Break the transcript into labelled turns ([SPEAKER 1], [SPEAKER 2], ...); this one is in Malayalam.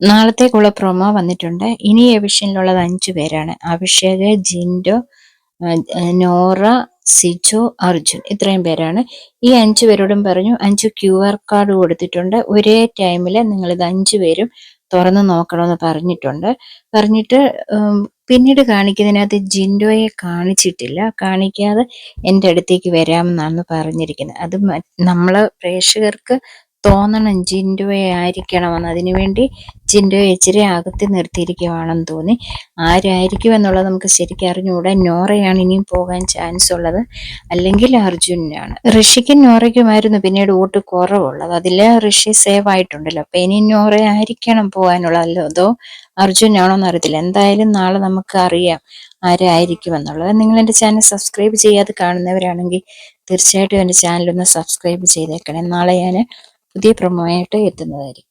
[SPEAKER 1] നാളത്തേക്കുള്ള പ്രൊമോ വന്നിട്ടുണ്ട്. ഇനി എവിഷനിലുള്ളത് അഞ്ചു പേരാണ്. അഭിഷേക് ജിൻഡോ നോറ സിജു അർജുൻ ഇത്രയും പേരാണ്. ഈ അഞ്ചു പേരോടും പറഞ്ഞു അഞ്ച് ക്യു ആർ കാർഡ് കൊടുത്തിട്ടുണ്ട്. ഒരേ ടൈമിൽ നിങ്ങൾ ഇത് അഞ്ചു പേരും തുറന്നു നോക്കണമെന്ന് പറഞ്ഞിട്ടുണ്ട്. പറഞ്ഞിട്ട് പിന്നീട് കാണിക്കുന്നതിനകത്ത് ജിൻഡോയെ കാണിച്ചിട്ടില്ല. കാണിക്കാതെ എന്റെ അടുത്തേക്ക് വരാമെന്നാണ് പറഞ്ഞിരിക്കുന്നത്. അത് നമ്മൾ പ്രേക്ഷകർക്ക് തോന്നണം. ജിൻഡോയെ ആയിരിക്കണമെന്ന്. അതിനുവേണ്ടി ജിൻഡോയെ ഇച്ചിരി അകത്തി നിർത്തിയിരിക്കുവാണെന്ന് തോന്നി. ആരായിരിക്കും എന്നുള്ളത് നമുക്ക് ശരിക്കും അറിഞ്ഞുകൂടാ. നോറയാണ് ഇനിയും പോകാൻ ചാൻസ് ഉള്ളത്. അല്ലെങ്കിൽ അർജുനാണ് ഋഷിക്കും നോറയ്ക്കുമായിരുന്നു പിന്നീട് വോട്ട് കുറവുള്ളത്. അതിൽ ഋഷി സേവ് ആയിട്ടുണ്ടല്ലോ. അപ്പൊ ഇനി നോറ ആയിരിക്കണം പോകാനുള്ളതല്ലോ? അതോ അർജുനാണോ എന്നറിയത്തില്ല. എന്തായാലും നാളെ നമുക്ക് അറിയാം ആരായിരിക്കും എന്നുള്ളത്. നിങ്ങൾ എന്റെ ചാനൽ സബ്സ്ക്രൈബ് ചെയ്യാതെ കാണുന്നവരാണെങ്കിൽ തീർച്ചയായിട്ടും എന്റെ ചാനലൊന്ന് സബ്സ്ക്രൈബ് ചെയ്തേക്കണേ. നാളെ ഞാൻ പുതിയ പ്രമോയായിട്ട് എത്തുന്നതായിരിക്കും.